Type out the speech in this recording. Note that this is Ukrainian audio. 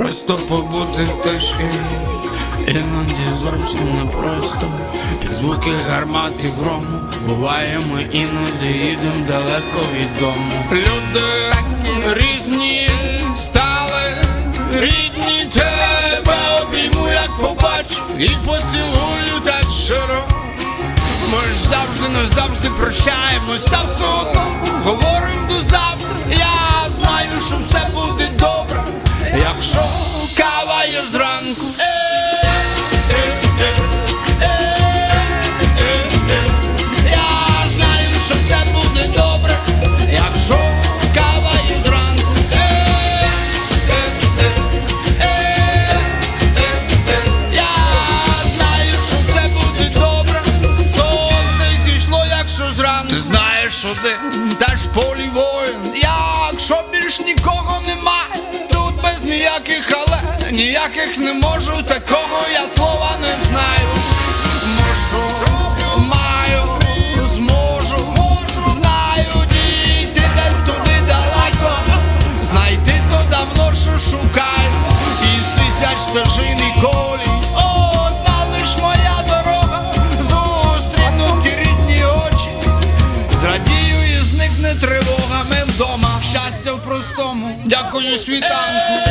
Просто побути тиші, іноді зовсім непросто. Під звуки гармат і грому буває, ми іноді їдемо далеко від дому. Люди різні стали, рідні тебе обійму, як побачу, і поцілую так щиро. Ми ж завжди не завжди прощаємось, та все одно говорим до завтра. Знаєш, що ти теж полі воїн. Якщо більш нікого немає, тут без ніяких але ніяких не можу, такого я слова не знаю. Що шукаю, із тисяч стежин і колій. Простому. Дякую світанку.